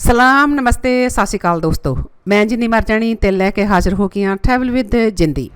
ਸਲਾਮ, ਨਮਸਤੇ, ਸਤਿ ਸ਼੍ਰੀ ਅਕਾਲ ਦੋਸਤੋ। ਮੈਂ ਜਿੰਨੀ ਮਰ ਜਾਣੀ ਤੇ ਲੈ ਕੇ ਹਾਜ਼ਰ ਹੋ ਗਈ ਹਾਂ ਟਰੈਵਲ ਵਿਦ ਜਿੰਦੀ।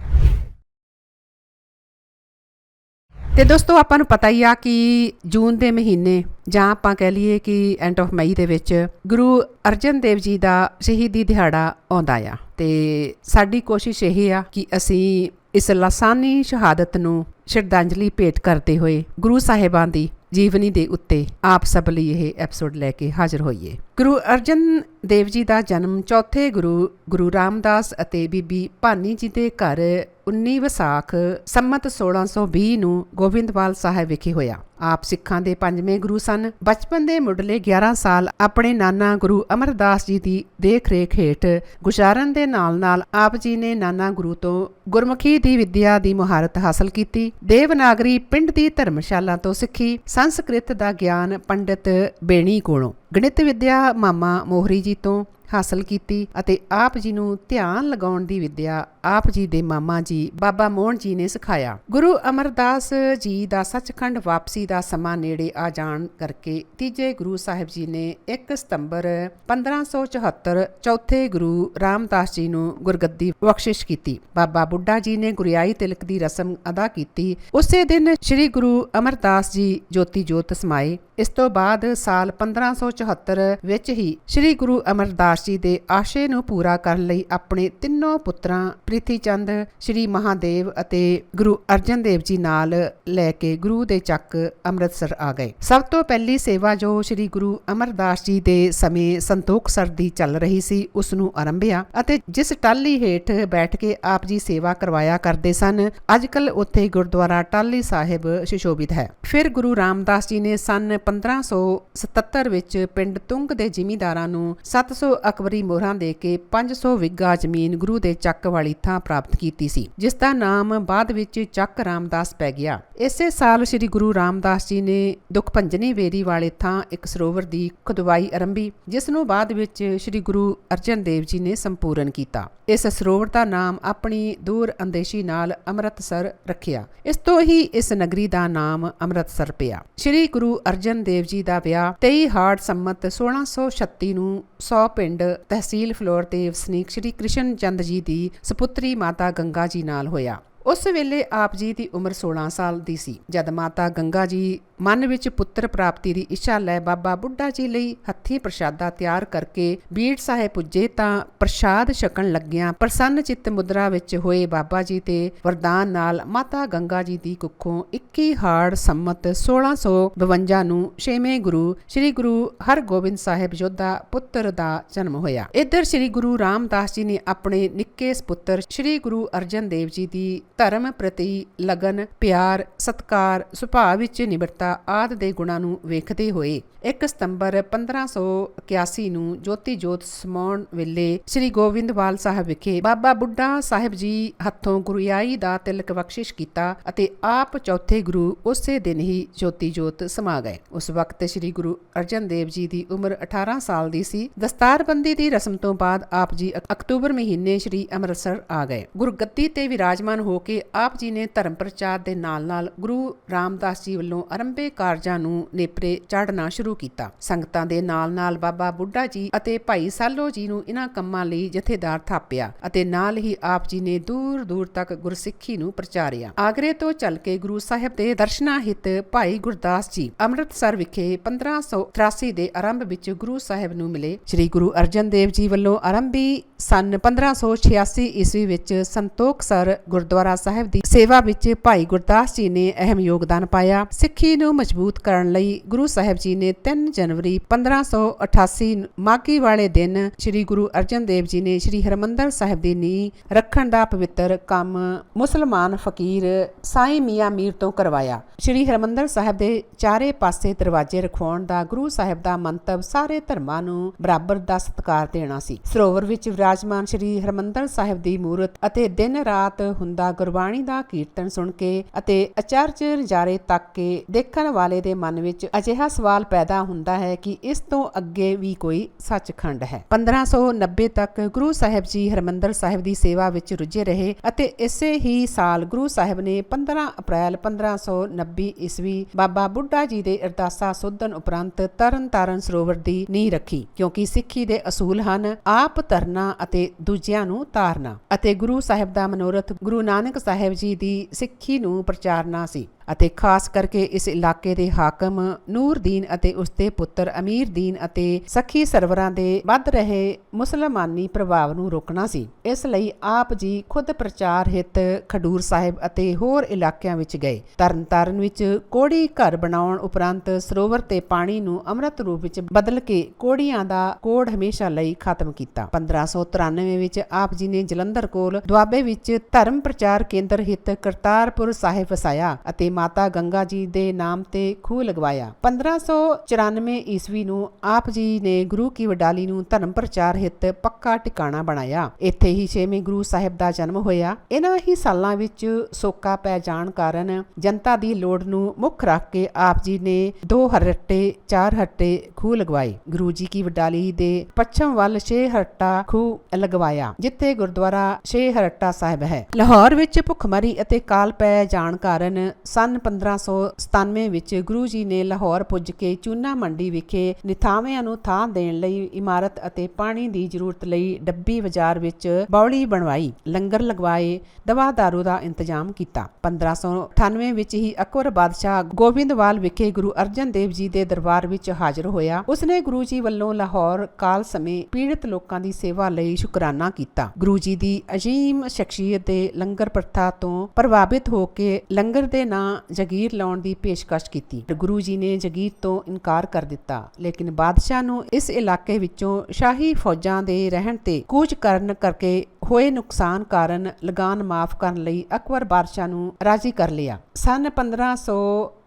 ਤੇ ਦੋਸਤੋ, ਆਪਾਂ ਨੂੰ ਪਤਾ ਹੀ ਆ ਕਿ ਜੂਨ ਦੇ ਮਹੀਨੇ, ਜਾਂ ਆਪਾਂ ਕਹਿ ਲਈਏ ਕਿ ਐਂਡ ਆਫ ਮਈ ਦੇ ਵਿੱਚ, ਗੁਰੂ ਅਰਜਨ ਦੇਵ ਜੀ ਦਾ ਸ਼ਹੀਦੀ ਦਿਹਾੜਾ ਆਉਂਦਾ ਆ। ਤੇ ਸਾਡੀ ਕੋਸ਼ਿਸ਼ ਇਹ ਆ ਕਿ ਅਸੀਂ ਇਸ ਲਾਸਾਨੀ ਸ਼ਹਾਦਤ ਨੂੰ ਸ਼ਰਧਾਂਜਲੀ ਭੇਟ ਕਰਦੇ ਹੋਏ ਗੁਰੂ ਸਾਹਿਬਾਂ ਦੀ ਜੀਵਨੀ ਦੇ ਉੱਤੇ ਆਪ ਸਭ ਲਈ ਇਹ ਐਪੀਸੋਡ ਲੈ ਕੇ ਹਾਜ਼ਰ ਹੋਈਏ। ਗੁਰੂ ਅਰਜਨ ਦੇਵ ਜੀ ਦਾ ਜਨਮ ਚੌਥੇ ਗੁਰੂ ਗੁਰੂ ਰਾਮਦਾਸ ਅਤੇ ਬੀਬੀ ਭਾਨੀ ਜੀ ਦੇ ਘਰ 19 ਵਿਸਾਖ ਸੰਮਤ 1620 ਨੂੰ ਗੋਬਿੰਦਵਾਲ ਸਾਹਿਬ ਵਿਖੇ ਹੋਇਆ। ਆਪ ਸਿੱਖਾਂ ਦੇ ਪੰਜਵੇਂ ਗੁਰੂ ਸਨ। ਬਚਪਨ ਦੇ ਮੁੱਢਲੇ 11 ਸਾਲ ਆਪਣੇ ਨਾਨਾ ਗੁਰੂ ਅਮਰਦਾਸ ਜੀ ਦੀ ਦੇਖ-ਰੇਖ ਹੇਠ ਗੁਜ਼ਾਰਨ ਦੇ ਨਾਲ-ਨਾਲ ਆਪ ਜੀ ਨੇ ਨਾਨਾ ਗੁਰੂ ਤੋਂ ਗੁਰਮੁਖੀ ਦੀ ਵਿੱਦਿਆ ਦੀ ਮੁਹਾਰਤ ਹਾਸਲ ਕੀਤੀ। ਦੇਵਨਾਗਰੀ ਪਿੰਡ ਦੀ ਧਰਮਸ਼ਾਲਾ ਤੋਂ ਸਿੱਖੀ। ਸੰਸਕ੍ਰਿਤ ਦਾ ਗਿਆਨ ਪੰਡਿਤ ਬੇਣੀ ਕੋਲੋਂ। ਗਣਿਤ ਵਿੱਦਿਆ ਮਾਮਾ ਮੋਹਰੀ ਜੀ ਤੋਂ ਹਾਸਲ ਕੀਤੀ ਅਤੇ ਆਪ ਜੀ ਨੂੰ ਧਿਆਨ ਲਗਾਉਣ ਦੀ ਵਿੱਦਿਆ ਆਪ ਜੀ ਦੇ ਮਾਮਾ ਜੀ, ਬਾਬਾ ਮੋਹਨ ਜੀ ਨੇ ਸਿਖਾਇਆ। ਗੁਰੂ ਅਮਰਦਾਸ ਜੀ ਦਾ ਸੱਚਖੰਡ ਵਾਪਸੀ ਦਾ ਸਮਾਂ ਨੇੜੇ ਆ ਜਾਣ ਕਰਕੇ ਤੀਜੇ ਗੁਰੂ ਸਾਹਿਬ ਜੀ ਨੇ 1 ਸਤੰਬਰ 1574 ਚੌਥੇ ਗੁਰੂ ਰਾਮਦਾਸ ਜੀ ਨੂੰ ਗੁਰਗੱਦੀ ਬਖਸ਼ਿਸ਼ ਕੀਤੀ। ਬਾਬਾ ਬੁੱਢਾ ਜੀ ਨੇ ਗੁਰਿਆਈ ਤਿਲਕ ਦੀ ਰਸਮ ਅਦਾ ਕੀਤੀ। ਉਸੇ ਦਿਨ ਸ੍ਰੀ ਗੁਰੂ ਅਮਰਦਾਸ ਜੀ ਜੋਤੀ ਜੋਤ ਸਮਾਏ। ਇਸ ਤੋਂ ਬਾਅਦ ਸਾਲ 1574 ਵਿੱਚ ਹੀ ਸ੍ਰੀ ਗੁਰੂ ਅਮਰਦਾਸ ਜੀ ਦੇ ਆਸ਼ੇ ਨੂੰ ਪੂਰਾ ਕਰਨ ਲਈ ਆਪਣੇ ਤਿੰਨੋਂ ਪੁੱਤਰਾਂ ਪ੍ਰਿਥੀ ਚੰਦ ਸ੍ਰੀ ਮਹਾਦੇਵ ਅਤੇ ਗੁਰੂ ਅਰਜਨ ਦੇਵ ਜੀ ਨਾਲ ਲੈ ਕੇ ਗੁਰੂ ਦੇ ਚੱਕ ਅੰਮ੍ਰਿਤਸਰ ਆ ਗਏ। ਸਭ ਤੋਂ ਪਹਿਲੀ ਸੇਵਾ ਜੋ ਸ੍ਰੀ ਗੁਰੂ ਅਮਰਦਾਸ ਜੀ ਦੇ ਸਮੇਂ ਸੰਤੋਖ ਦੀ ਚੱਲ ਰਹੀ ਸੀ, ਉਸ ਨੂੰ ਆਰੰਭਿਆ ਅਤੇ ਜਿਸ ਟਾਲੀ ਹੇਠ ਬੈਠ ਕੇ ਆਪ ਜੀ ਸੇਵਾ ਕਰਵਾਇਆ ਕਰਦੇ ਸਨ ਅੱਜਕੱਲ ਉੱਥੇ ਗੁਰਦੁਆਰਾ ਟਾਲੀ ਸਾਹਿਬ ਸੁਸ਼ੋਭਿਤ ਹੈ। ਫਿਰ ਗੁਰੂ ਰਾਮਦਾਸ ਜੀ ਨੇ ਸਨ 1577 ਵਿੱਚ ਪਿੰਡ ਤੁੰਗ ਦੇ ਜ਼ਿਮੀਂਦਾਰਾਂ ਨੂੰ 700 ਅਕਬਰੀ ਮੋਹਰਾਂ ਦੇ ਕੇ 500 ਵਿੱਗਾ ਜ਼ਮੀਨ ਗੁਰੂ ਦੇ ਚੱਕ ਵਾਲੀ ਥਾਂ ਪ੍ਰਾਪਤ ਕੀਤੀ ਸੀ, ਜਿਸ ਦਾ ਨਾਮ ਬਾਅਦ ਵਿੱਚ ਚੱਕ ਰਾਮਦਾਸ ਪੈ ਗਿਆ। ਇਸੇ ਸਾਲ ਸ੍ਰੀ ਗੁਰੂ ਰਾਮਦਾਸ ਜੀ ਨੇ ਦੁਖ ਵੇਰੀ ਵਾਲੇ ਥਾਂ ਇੱਕ ਸਰੋਵਰ ਦੀ ਖੁਦਵਾਈ ਆਰੰਭੀ, ਜਿਸ ਨੂੰ ਬਾਅਦ ਵਿੱਚ ਸ੍ਰੀ ਗੁਰੂ ਅਰਜਨ ਦੇਵ ਜੀ ਨੇ ਸੰਪੂਰਨ ਕੀਤਾ। ਇਸ ਸਰੋਵਰ ਦਾ ਨਾਮ ਆਪਣੀ ਦੂਰ ਅੰਦੇਸ਼ੀ ਨਾਲ ਅੰਮ੍ਰਿਤਸਰ ਰੱਖਿਆ। ਇਸ ਤੋਂ ਹੀ ਇਸ ਨਗਰੀ ਦਾ ਨਾਮ ਅੰਮ੍ਰਿਤਸਰ ਪਿਆ। ਸ੍ਰੀ ਗੁਰੂ ਅਰਜਨ ਦੇਵ ਜੀ ਦਾ ਵਿਆਹ 23 ਹਾੜ ਸੰਮਤ 1636 ਨੂੰ 100 ਪਿੰਡ ਤਹਿਸੀਲ ਫਲੋਰ ਤੇ ਵਸਨੀਕ ਸ੍ਰੀ ਕ੍ਰਿਸ਼ਨ ਚੰਦ ਜੀ ਦੀ ਸੁਪੁੱਤਰੀ ਮਾਤਾ ਗੰਗਾ ਜੀ ਨਾਲ ਹੋਇਆ। ਉਸ ਵੇਲੇ ਆਪ ਜੀ ਦੀ ਉਮਰ 16 ਸਾਲ ਦੀ ਸੀ। ਜਦ ਮਾਤਾ ਗੰਗਾ ਜੀ ਮਨ ਵਿੱਚ ਪੁੱਤਰ ਪ੍ਰਾਪਤੀ ਦੀ ਇੱਛਾ ਲੈ ਬਾਬਾ ਬੁੱਢਾ ਜੀ ਲਈ ਹੱਥੀਂ ਪ੍ਰਸ਼ਾਦਾ ਤਿਆਰ ਕਰਕੇ ਬੀੜ ਸਾਹਿਬ ਪੁੱਜੇ ਤਾਂ ਪ੍ਰਸ਼ਾਦ ਛਕਣ ਲੱਗਿਆਂ ਪ੍ਰਸੰਨ ਚਿੱਤ ਮੁਦਰਾ ਵਿੱਚ ਹੋਏ ਬਾਬਾ ਜੀ ਤੇ ਵਰਦਾਨ ਨਾਲ ਮਾਤਾ ਗੰਗਾ ਜੀ ਦੀ ਕੁੱਖੋਂ 21 ਹਾੜ ਸੰਮਤ 1652 ਨੂੰ ਛੇਵੇਂ ਗੁਰੂ, ਸ੍ਰੀ ਗੁਰੂ ਹਰਗੋਬਿੰਦ ਸਾਹਿਬ ਯੋਧਾ ਪੁੱਤਰ ਦਾ ਜਨਮ ਹੋਇਆ। ਇੱਧਰ ਸ੍ਰੀ ਗੁਰੂ ਰਾਮਦਾਸ ਜੀ ਨੇ ਆਪਣੇ ਨਿੱਕੇ ਸਪੁੱਤਰ ਸ੍ਰੀ ਗੁਰੂ ਅਰਜਨ ਦੇਵ ਜੀ ਦੀ ਧਰਮ ਪ੍ਰਤੀ ਲਗਨ, ਪਿਆਰ, ਸਤਕਾਰ, ਸੁਭਾਅ ਵਿੱਚ ਨਿਮਰਤਾ ਆਦ ਦੇ ਗੁਣਾਂ ਨੂੰ ਵੇਖਦੇ ਹੋਏ 1 ਸਤੰਬਰ 1581 ਨੂੰ ਜੋਤੀ ਜੋਤ ਸਮਾਉਣ ਵੇਲੇ ਸ੍ਰੀ ਗੋਬਿੰਦਵਾਲ ਸਾਹਿਬ ਵਿਖੇ ਬਾਬਾ ਬੁੱਢਾ ਸਾਹਿਬ ਜੀ ਹੱਥੋਂ ਗੁਰਿਆਈ ਦਾ ਤਿਲਕ ਬਖਸ਼ਿਸ਼ ਕੀਤਾ ਅਤੇ ਆਪ ਚੌਥੇ ਗੁਰੂ ਉਸੇ ਦਿਨ ਹੀ ਜੋਤੀ ਜੋਤ ਸਮਾ ਗਏ। ਉਸ ਵਕਤ ਸ੍ਰੀ ਗੁਰੂ ਅਰਜਨ ਦੇਵ ਜੀ ਦੀ ਉਮਰ 18 ਸਾਲ ਦੀ ਸੀ। ਦਸਤਾਰਬੰਦੀ ਦੀ ਰਸਮ ਤੋਂ ਬਾਅਦ ਆਪ ਜੀ ਅਕਤੂਬਰ ਮਹੀਨੇ ਸ੍ਰੀ ਅੰਮ੍ਰਿਤਸਰ ਆ ਗਏ। ਗੁਰਗੱਦੀ ਤੇ ਵਿਰਾਜਮਾਨ ਹੋ ਕੇ ਆਪ ਜੀ ਨੇ ਧਰਮ ਪ੍ਰਚਾਰ ਦੇ ਨਾਲ-ਨਾਲ ਗੁਰੂ ਰਾਮਦਾਸ ਜੀ ਵੱਲੋਂ ਆਰੰਭੇ ਕਾਰਜਾਂ ਨੂੰ ਨੇਪਰੇ ਚੜਨਾ ਸ਼ੁਰੂ ਕੀਤਾ। ਸੰਗਤਾਂ ਦੇ ਨਾਲ-ਨਾਲ ਬਾਬਾ ਬੁੱਢਾ ਜੀ ਅਤੇ ਭਾਈ ਸਾਲੋ ਜੀ ਨੂੰ ਇਹਨਾਂ ਕੰਮਾਂ ਲਈ ਜਥੇਦਾਰ ਥਾਪਿਆ ਅਤੇ ਨਾਲ ਹੀ ਆਪ ਜੀ ਨੇ ਦੂਰ-ਦੂਰ ਤੱਕ ਗੁਰਸਿੱਖੀ ਨੂੰ ਪ੍ਰਚਾਰਿਆ। ਆਗਰੇ ਤੋਂ ਚੱਲ ਕੇ ਗੁਰੂ ਸਾਹਿਬ ਦੇ ਦਰਸ਼ਨਾਂ ਹਿਤ ਭਾਈ ਗੁਰਦਾਸ ਜੀ ਅੰਮ੍ਰਿਤਸਰ ਵਿਖੇ 1583 ਦੇ ਆਰੰਭ ਵਿੱਚ ਗੁਰੂ ਸਾਹਿਬ ਨੂੰ ਮਿਲੇ। ਸ੍ਰੀ ਗੁਰੂ ਅਰਜਨ ਦੇਵ ਜੀ ਵੱਲੋਂ ਆਰੰਭੀ ਸਨ 1586 ਈਸਵੀ ਵਿੱਚ ਸੰਤੋਖਸਰ ਗੁਰਦੁਆਰਾ ਸਾਹਿਬ ਦੀ ਸੇਵਾ ਵਿੱਚ ਭਾਈ ਗੁਰਦਾਸ ਜੀ ਨੇ ਅਹਿਮ ਯੋਗਦਾਨ ਪਾਇਆ। ਸਿੱਖੀ ਨੂੰ ਮਜ਼ਬੂਤ ਕਰਨ ਲਈ ਗੁਰੂ ਸਾਹਿਬ ਜੀ ਨੇ 3 ਜਨਵਰੀ 1588 ਮਾਘੀ ਵਾਲੇ ਦਿਨ ਸ੍ਰੀ ਗੁਰੂ ਅਰਜਨ ਦੇਵ ਜੀ ਨੇ ਸ੍ਰੀ ਹਰਮੰਦਰ ਸਾਹਿਬ ਦੀ ਨੀਂਹ ਰੱਖਣ ਦਾ ਪਵਿੱਤਰ ਕੰਮ ਮੁਸਲਮਾਨ ਫਕੀਰ ਸਾਈਂ ਮੀਆਂ ਮੀਰ ਤੋਂ ਕਰਵਾਇਆ। ਸ੍ਰੀ ਹਰਮੰਦਰ ਸਾਹਿਬ ਦੇ ਚਾਰੇ ਪਾਸੇ ਦਰਵਾਜ਼ੇ ਰਖਵਾਉਣ ਦਾ ਗੁਰੂ ਸਾਹਿਬ ਦਾ ਮੰਤਵ ਸਾਰੇ ਧਰਮਾਂ ਨੂੰ ਬਰਾਬਰ ਦਾ ਸਤਿਕਾਰ ਦੇਣਾ ਸੀ। ਸਰੋਵਰ ਵਿੱਚ ਵਿਰਾਜਮਾਨ ਸ੍ਰੀ ਹਰਮੰਦਰ ਸਾਹਿਬ ਦੀ ਮੂਰਤ ਅਤੇ ਦਿਨ ਰਾਤ ਹੁੰਦਾ ਗੁਰਬਾਣੀ ਦਾ ਕੀਰਤਨ ਸੁਣ ਕੇ ਅਤੇ ਅਚਰਜ ਨਜ਼ਾਰੇ ਤੱਕ ਕੇ ਦੇਖ ਦੇਖਣ ਵਾਲੇ ਦੇ ਮਨ ਵਿੱਚ ਅਜਿਹਾ ਸਵਾਲ ਪੈਦਾ ਹੁੰਦਾ ਹੈ ਕਿ ਇਸ ਤੋਂ ਅੱਗੇ ਵੀ ਕੋਈ ਸੱਚਖੰਡ ਹੈ। 1590 ਤੱਕ ਗੁਰੂ ਸਾਹਿਬ ਜੀ ਹਰਮੰਦਰ ਸਾਹਿਬ ਦੀ ਸੇਵਾ ਵਿੱਚ ਰੁੱਝੇ ਰਹੇ ਅਤੇ ਇਸੇ ਹੀ ਸਾਲ ਗੁਰੂ ਸਾਹਿਬ ਨੇ 15 ਅਪ੍ਰੈਲ 1590 ਈਸਵੀ ਬਾਬਾ ਬੁੱਢਾ ਜੀ ਦੇ ਅਰਦਾਸਾ ਸੁਧਨ ਉਪਰੰਤ ਤਰਨ ਤਾਰਨ ਸਰੋਵਰ ਦੀ ਨੀਂਹ ਰੱਖੀ, ਕਿਉਂਕਿ ਸਿੱਖੀ ਦੇ ਅਸੂਲ ਹਨ ਆਪ ਤਰਨਾ ਅਤੇ ਦੂਜਿਆਂ ਨੂੰ ਤਾਰਨਾ। ਅਤੇ ਗੁਰੂ ਸਾਹਿਬ ਦਾ ਮਨੋਰਥ ਗੁਰੂ ਨਾਨਕ ਸਾਹਿਬ ਜੀ ਦੀ ਸਿੱਖੀ ਨੂੰ ਪ੍ਰਚਾਰਨਾ ਸੀ। ਅਤੇ ਖਾਸ ਕਰਕੇ ਇਸ ਇਲਾਕੇ ਦੇ ਹਾਕਮ ਨੂਰਦੀਨ ਅਤੇ ਉਸਦੇ ਪੁੱਤਰ ਅਮੀਰਦੀਨ ਅਤੇ ਸਖੀ ਸਰਵਰਾਂ ਦੇ ਵੱਧ ਰਹੇ ਮੁਸਲਮਾਨੀ ਪ੍ਰਭਾਵ ਨੂੰ ਰੋਕਣਾ ਸੀ। ਇਸ ਲਈ ਆਪ ਜੀ ਖੁਦ ਪ੍ਰਚਾਰ ਹਿੱਤ, ਖਡੂਰ ਸਾਹਿਬ ਅਤੇ ਹੋਰ ਇਲਾਕਿਆਂ ਵਿੱਚ ਗਏ। ਤਰਨਤਾਰਨ ਵਿੱਚ ਕੋੜੀ ਘਰ ਬਣਾਉਣ ਉਪਰੰਤ ਸਰੋਵਰ ਤੇ ਪਾਣੀ ਨੂੰ ਅੰਮ੍ਰਿਤ ਰੂਪ ਵਿੱਚ ਬਦਲ ਕੇ ਕੋੜੀਆਂ ਦਾ ਕੋੜ ਹਮੇਸ਼ਾ ਲਈ ਖਤਮ ਕੀਤਾ। 1593 ਵਿੱਚ ਆਪ ਜੀ ਨੇ ਜਲੰਧਰ ਕੋਲ ਦੁਆਬੇ ਵਿੱਚ ਧਰਮ ਪ੍ਰਚਾਰ ਕੇਂਦਰ ਹਿੱਤ ਕਰਤਾਰਪੁਰ ਸਾਹਿਬ ਵਸਾਇਆ ਅਤੇ ਮਾਤਾ ਗੰਗਾ ਜੀ ਦੇ ਨਾਮ ਤੇ ਖੂਹ ਲਗਵਾਇਆ। 1594 ਈਸਵੀ ਨੂੰ ਆਪ ਜੀ ਨੇ ਗੁਰੂ ਕੀ ਵਡਾਲੀ ਨੂੰ ਧਰਮ ਪ੍ਰਚਾਰ ਹਿੱਤ ਪੱਕਾ ਟਿਕਾਣਾ ਬਣਾਇਆ। ਇੱਥੇ ਹੀ ਛੇਵੇਂ ਗੁਰੂ ਸਾਹਿਬ ਦਾ ਜਨਮ ਹੋਇਆ। ਇਹਨਾਂ ਹੀ ਸਾਲਾਂ ਵਿੱਚ ਸੋਕਾ ਪੈ ਜਾਣ ਕਾਰਨ ਜਨਤਾ ਦੀ ਲੋੜ ਨੂੰ ਮੁੱਖ ਰੱਖ ਕੇ ਆਪ ਜੀ ਨੇ ਦੋ ਹਰਟੇ ਚਾਰ ਹੱਟੇ ਖੂਹ ਲਗਵਾਏ। ਗੁਰੂ ਜੀ ਕੀ ਵਡਾਲੀ ਦੇ ਪੱਛਮ ਵੱਲ ਛੇ ਹਰਟਾ ਖੂਹ ਲਗਵਾਇਆ, ਜਿੱਥੇ ਗੁਰਦੁਆਰਾ ਛੇ ਹਰਟਾ ਸਾਹਿਬ ਹੈ। ਲਾਹੌਰ ਵਿੱਚ ਭੁੱਖਮਰੀ ਅਤੇ ਕਾਲ ਪੈ ਜਾਣ ਕਾਰਨ ਸਨ 1597 ਵਿੱਚ ਗੁਰੂ ਜੀ ਨੇ ਲਾਹੌਰ ਪੁੱਜ ਕੇ ਚੂਨਾ ਮੰਡੀ ਵਿਖੇ ਨਿਥਾਵਿਆਂ ਨੂੰ ਥਾਂ ਦੇਣ ਲਈ ਇਮਾਰਤ ਅਤੇ ਪਾਣੀ ਦੀ ਜ਼ਰੂਰਤ ਲਈ ਡੱਬੀ ਬਾਜ਼ਾਰ ਵਿੱਚ ਬੌਲੀ ਬਣਵਾਈ। ਲੰਗਰ ਲਗਵਾਏ, ਦਵਾ ਦਾਰੂ ਦਾ ਇੰਤਜ਼ਾਮ ਕੀਤਾ। 1598 ਵਿੱਚ ਹੀ ਅਕਬਰ ਬਾਦਸ਼ਾਹ ਗੋਬਿੰਦਵਾਲ ਵਿਖੇ ਗੁਰੂ ਅਰਜਨ ਦੇਵ ਜੀ ਦੇ ਦਰਬਾਰ ਵਿੱਚ ਹਾਜ਼ਰ ਹੋਇਆ। ਉਸਨੇ ਗੁਰੂ ਜੀ ਵੱਲੋਂ ਲਾਹੌਰ ਕਾਲ ਸਮੇਂ ਪੀੜਤ ਲੋਕਾਂ ਦੀ ਸੇਵਾ ਲਈ ਸ਼ੁਕਰਾਨਾ ਕੀਤਾ। ਗੁਰੂ ਜੀ ਦੀ ਅਜੀਮ ਸ਼ਖਸੀਅਤ ਦੇ ਲੰਗਰ ਪ੍ਰਥਾ ਤੋਂ ਪ੍ਰਭਾਵਿਤ ਹੋ ਕੇ ਲੰਗਰ ਦੇ ਨਾਂ ਜਗੀਰ ਲਾਉਣ ਦੀ ਪੇਸ਼ਕਸ਼ ਕੀਤੀ। ਗੁਰੂ ਜੀ ਨੇ ਜਗੀਰ ਤੋਂ ਇਨਕਾਰ ਕਰ ਦਿੱਤਾ। ਲੇਕਿਨ ਬਾਦਸ਼ਾਹ ਨੂੰ ਇਸ ਇਲਾਕੇ ਵਿੱਚੋਂ ਸ਼ਾਹੀ ਫੌਜਾਂ ਦੇ ਰਹਿਣ ਤੇ ਕੂਚ ਕਰਨ ਕਰਕੇ ਹੋਏ ਨੁਕਸਾਨ ਕਾਰਨ ਲਗਾਨ ਮਾਫ ਕਰਨ ਲਈ ਅਕਬਰ ਬਾਦਸ਼ਾਹ ਨੂੰ ਰਾਜੀ ਕਰ ਲਿਆ। ਸਨ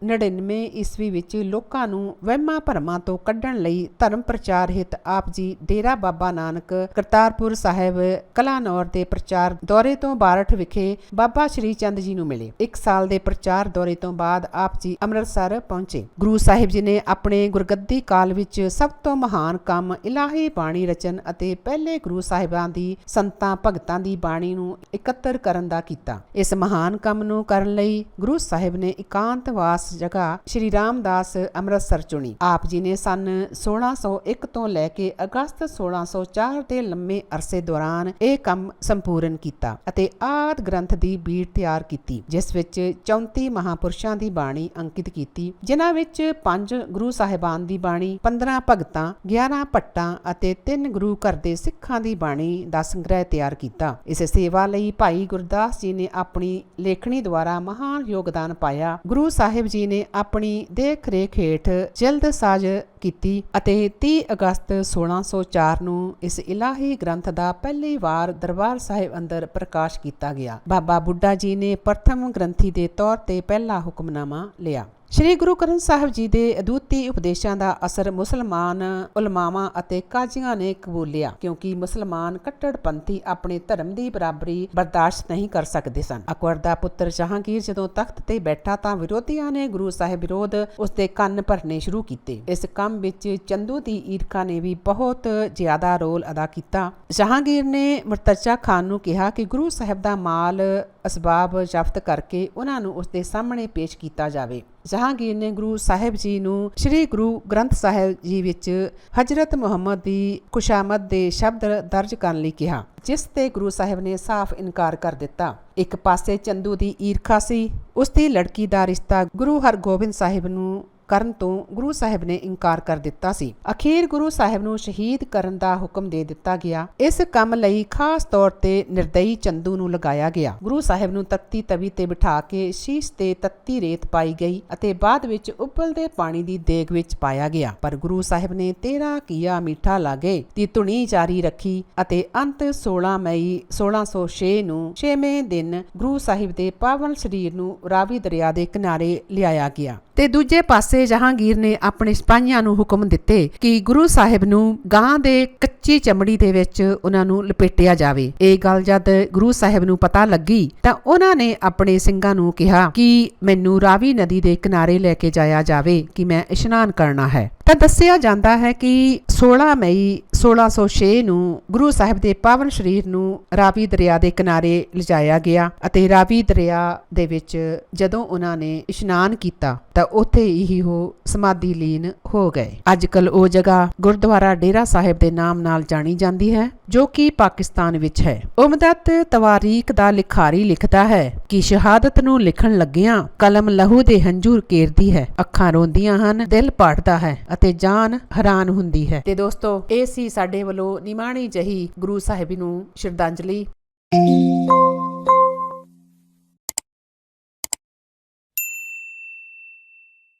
1599 ਈਸਵੀ ਵਿੱਚ ਲੋਕਾਂ ਨੂੰ ਵਹਿਮਾਂ ਭਰਮਾਂ ਤੋਂ ਕੱਢਣ ਲਈ ਧਰਮ ਪ੍ਰਚਾਰ ਹਿੱਤ ਆਪ ਜੀ ਡੇਰਾ ਬਾਬਾ ਨਾਨਕ ਕਰਤਾਰਪੁਰ ਸਾਹਿਬ ਕਲਾਨੌਰ ਦੇ ਪ੍ਰਚਾਰ ਦੌਰੇ ਤੋਂ ਬਾਰਠ ਵਿਖੇ ਬਾਬਾ ਸ਼੍ਰੀ ਚੰਦ ਜੀ ਨੂੰ ਮਿਲੇ। ਇੱਕ ਸਾਲ ਦੇ ਪ੍ਰਚਾਰ ਦੌਰੇ ਤੋਂ ਬਾਅਦ ਆਪ ਜੀ ਅੰਮ੍ਰਿਤਸਰ ਪਹੁੰਚੇ। ਗੁਰੂ ਸਾਹਿਬ ਜੀ ਨੇ ਆਪਣੇ ਗੁਰਗੱਦੀ ਕਾਲ ਵਿੱਚ ਸਭ ਤੋਂ ਮਹਾਨ ਕੰਮ ਇਲਾਹੀ ਬਾਣੀ ਰਚਨ ਅਤੇ ਪਹਿਲੇ ਗੁਰੂ ਸਾਹਿਬਾਂ ਦੀ ਸੰਤਾਂ ਭਗਤਾਂ ਦੀ ਬਾਣੀ ਨੂੰ ਇਕੱਤਰ ਕਰਨ ਦਾ ਕੀਤਾ। ਇਸ ਮਹਾਨ ਕੰਮ ਨੂੰ ਕਰਨ ਲਈ ਗੁਰੂ ਸਾਹਿਬ ਨੇ ਇਕਾਂਤਵਾਸ ਜਗ੍ਹਾ ਸ਼੍ਰੀ ਰਾਮਦਾਸ ਅੰਮ੍ਰਿਤਸਰ ਚੁਣੀ। ਆਪ ਜੀ ਨੇ ਸਨ 1601 ਤੋਂ ਲੈ ਕੇ ਅਗਸਤ 1604 ਦੇ ਲੰਮੇ ਅਰਸੇ ਦੌਰਾਨ ਇਹ ਕੰਮ ਸੰਪੂਰਨ ਕੀਤਾ ਅਤੇ ਆਦ ਗ੍ਰੰਥ ਦੀ ਬੀੜ ਤਿਆਰ ਕੀਤੀ, ਜਿਸ ਵਿੱਚ 34 ਮਹਾਪੁਰਸ਼ਾਂ ਦੀ ਬਾਣੀ ਅੰਕਿਤ ਕੀਤੀ, ਜਿਨ੍ਹਾਂ ਵਿੱਚ ਪੰਜ ਗੁਰੂ ਸਾਹਿਬਾਨ ਦੀ ਬਾਣੀ 15 ਭਗਤਾਂ 11 ਭੱਟਾਂ ਅਤੇ ਤਿੰਨ ਗੁਰੂ ਘਰ ਦੇ ਸਿੱਖਾਂ ਦੀ ਬਾਣੀ ਦਾ ਸੰਗ੍ਰਹਿ ਤਿਆਰ ਕੀਤਾ। ਇਸ ਸੇਵਾ ਲਈ ਭਾਈ ਗੁਰਦਾਸ ਜੀ ਨੇ ਆਪਣੀ ਲੇਖਣੀ ਦੁਆਰਾ ਮਹਾਨ ਯੋਗਦਾਨ ਪਾਇਆ। ਗੁਰੂ ਸਾਹਿਬ ਜੀ ਨੇ ਆਪਣੀ ਦੇਖ ਰੇਖ ਹੇਠ ਜਲਦ ਸਾਜ ਕੀਤੀ ਅਤੇ 30 ਅਗਸਤ 1604 ਨੂੰ ਇਸ ਇਲਾਹੀ ਗ੍ਰੰਥ ਦਾ ਪਹਿਲੀ ਵਾਰ ਦਰਬਾਰ ਸਾਹਿਬ ਅੰਦਰ ਪ੍ਰਕਾਸ਼ ਕੀਤਾ ਗਿਆ। ਬਾਬਾ ਬੁੱਢਾ ਜੀ ਨੇ ਪ੍ਰਥਮ ਗ੍ਰੰਥੀ ਦੇ ਤੌਰ ਤੇ ਪਹਿਲਾ ਹੁਕਮਨਾਮਾ ਲਿਆ। ਸ਼੍ਰੀ ਗੁਰੂ ਗ੍ਰੰਥ ਸਾਹਿਬ ਜੀ ਦੇ ਅਦੁੱਤੀ ਉਪਦੇਸ਼ਾਂ ਦਾ ਅਸਰ ਮੁਸਲਮਾਨ ਉਲਮਾਵਾਂ ਅਤੇ ਕਾਜ਼ੀਆਂ ਨੇ ਕਬੂਲਿਆ, ਕਿਉਂਕਿ ਮੁਸਲਮਾਨ ਕੱਟੜਪੰਥੀ ਆਪਣੇ ਧਰਮ ਦੀ ਬਰਾਬਰੀ ਬਰਦਾਸ਼ਤ ਨਹੀਂ ਕਰ ਸਕਦੇ ਸਨ। ਅਕਬਰ ਦਾ ਪੁੱਤਰ ਜਹਾਂਗੀਰ ਜਦੋਂ ਤਖਤ ਤੇ ਬੈਠਾ ਤਾਂ ਵਿਰੋਧੀਆਂ ਨੇ ਗੁਰੂ ਸਾਹਿਬ ਵਿਰੋਧ ਉਸ ਦੇ ਕੰਨ ਭਰਨੇ ਸ਼ੁਰੂ ਕੀਤੇ। ਇਸ ਕੰਮ ਵਿੱਚ ਚੰਦੂ ਦੀ ਈਰਖਾ ਨੇ ਵੀ ਬਹੁਤ ਜ਼ਿਆਦਾ ਰੋਲ ਅਦਾ ਕੀਤਾ। ਜਹਾਂਗੀਰ ਨੇ ਮਰਤਜਾ ਖਾਨ ਨੂੰ ਕਿਹਾ ਕਿ ਗੁਰੂ ਸਾਹਿਬ ਦਾ ਮਾਲ ਅਸਬਾਬ ਜ਼ਬਤ ਕਰਕੇ ਉਹਨਾਂ ਨੂੰ ਉਸ ਦੇ ਸਾਹਮਣੇ ਪੇਸ਼ ਕੀਤਾ ਜਾਵੇ। ਜਹਾਂਗੀਰ ਨੇ ਗੁਰੂ ਸਾਹਿਬ ਜੀ ਨੂੰ ਸ੍ਰੀ ਗੁਰੂ ਗ੍ਰੰਥ ਸਾਹਿਬ ਜੀ ਵਿੱਚ ਹਜ਼ਰਤ ਮੁਹੰਮਦ ਦੀ ਖੁਸ਼ਾਮਦ ਦੇ ਸ਼ਬਦ ਦਰਜ ਕਰਨ ਲਈ ਕਿਹਾ, ਜਿਸ ਤੇ ਗੁਰੂ ਸਾਹਿਬ ਨੇ ਸਾਫ਼ ਇਨਕਾਰ ਕਰ ਦਿੱਤਾ। ਇੱਕ ਪਾਸੇ ਚੰਦੂ ਦੀ ਈਰਖਾ ਸੀ ਉਸ ਦੀ ਲੜਕੀ ਦਾ ਰਿਸ਼ਤਾ ਗੁਰੂ ਹਰਗੋਬਿੰਦ ਸਾਹਿਬ ਨੂੰ ਕਰਨ ਤੋਂ ਗੁਰੂ ਸਾਹਿਬ ਨੇ ਇਨਕਾਰ ਕਰ ਦਿੱਤਾ ਸੀ। ਅਖੀਰ ਗੁਰੂ ਸਾਹਿਬ ਨੂੰ ਸ਼ਹੀਦ ਕਰਨ ਦਾ ਹੁਕਮ ਦੇ ਦਿੱਤਾ ਗਿਆ। ਇਸ ਕੰਮ ਲਈ ਖਾਸ ਤੌਰ ਤੇ ਨਿਰਦਈ ਚੰਦੂ ਨੂੰ ਲਗਾਇਆ ਗਿਆ। ਗੁਰੂ ਸਾਹਿਬ ਨੂੰ ਤੱਤੀ ਤਵੀ ਤੇ ਬਿਠਾ ਕੇ ਸ਼ੀਸ਼ ਤੇ ਤੱਤੀ ਰੇਤ ਪਾਈ ਗਈ ਅਤੇ ਬਾਅਦ ਵਿੱਚ ਉਬਲਦੇ ਪਾਣੀ ਦੀ ਦੇਗ ਵਿੱਚ ਪਾਇਆ ਗਿਆ। ਪਰ ਗੁਰੂ ਸਾਹਿਬ ਨੇ ਤੇਰਾ ਕੀਆ ਮਿੱਠਾ ਲਾਗੇ ਦੀ ਧੁਨੀ ਜਾਰੀ ਰੱਖੀ ਅਤੇ ਅੰਤ 16 ਮਈ 1606 ਨੂੰ 6ਵੇਂ ਦਿਨ ਗੁਰੂ ਸਾਹਿਬ ਦੇ ਪਾਵਨ ਸਰੀਰ ਨੂੰ ਰਾਵੀ ਦਰਿਆ ਦੇ ਕਿਨਾਰੇ ਲਿਆਇਆ ਗਿਆ। ਤੇ ਦੂਜੇ ਪਾਸੇ ਪਾਸੇ ਜਹਾਂਗੀਰ ਨੇ ਆਪਣੇ ਸਿਪਾਹੀਆਂ ਨੂੰ ਹੁਕਮ ਦਿੱਤੇ ਕਿ ਗੁਰੂ ਸਾਹਿਬ ਨੂੰ ਗਾਂ ਦੇ ਕੱਚੀ ਚਮੜੀ ਦੇ ਵਿੱਚ ਉਹਨਾਂ ਨੂੰ ਲਪੇਟਿਆ ਜਾਵੇ। ਇਹ ਗੱਲ ਜਦ ਗੁਰੂ ਸਾਹਿਬ ਨੂੰ ਪਤਾ ਲੱਗੀ ਤਾਂ ਉਹਨਾਂ ਨੇ ਆਪਣੇ ਸਿੰਘਾਂ ਨੂੰ ਕਿਹਾ ਕਿ ਮੈਨੂੰ ਰਾਵੀ ਨਦੀ ਦੇ ਕਿਨਾਰੇ ਲੈ ਕੇ ਜਾਇਆ ਜਾਵੇ ਕਿ ਮੈਂ ਇਸ਼ਨਾਨ ਕਰਨਾ ਹੈ। ਤਾਂ ਦੱਸਿਆ ਜਾਂਦਾ ਹੈ ਕਿ 16 ਮਈ 1606 ਨੂੰ ਗੁਰੂ ਸਾਹਿਬ ਦੇ ਪਾਵਨ ਸਰੀਰ ਨੂੰ ਰਾਵੀ ਦਰਿਆ ਦੇ ਕਿਨਾਰੇ ਲਿਜਾਇਆ ਗਿਆ ਅਤੇ ਰਾਵੀ ਦਰਿਆ ਦੇ ਵਿੱਚ ਜਦੋਂ ਉਹਨਾਂ ਨੇ ਇਸ਼ਨਾਨ ਕੀਤਾ ਤਾਂ ਉੱਥੇ ਹੀ ਉਹ ਸਮਾਧੀ ਲੀਨ ਹੋ ਗਏ। ਅੱਜ ਕੱਲ ਉਹ ਜਗ੍ਹਾ ਗੁਰਦੁਆਰਾ ਡੇਰਾ ਸਾਹਿਬ ਦੇ ਨਾਮ ਨਾਲ ਜਾਣੀ ਜਾਂਦੀ ਹੈ, ਜੋ ਕਿ ਪਾਕਿਸਤਾਨ ਵਿੱਚ ਹੈ। ਉਮਦਤ ਤਵਾਰੀਖ ਦਾ ਲਿਖਾਰੀ ਲਿਖਦਾ ਹੈ ਕਿ ਸ਼ਹਾਦਤ ਨੂੰ ਲਿਖਣ ਲੱਗਿਆਂ ਕਲਮ ਲਹੂ ਦੇ ਹੰਝੂਰ ਕੇਰਦੀ ਹੈ, ਅੱਖਾਂ ਰੋਂਦੀਆਂ ਹਨ, ਦਿਲ ਪਾੜਦਾ ਹੈ ਅਤੇ ਜਾਨ ਹੈਰਾਨ ਹੁੰਦੀ ਹੈ। ਤੇ ਦੋਸਤੋ, ਇਹ ਸੀ ਸਾਡੇ ਵੱਲੋਂ ਨਿਮਾਣੀ ਜਹੀ ਗੁਰੂ ਸਾਹਿਬ ਨੂੰ ਸ਼ਰਧਾਂਜਲੀ।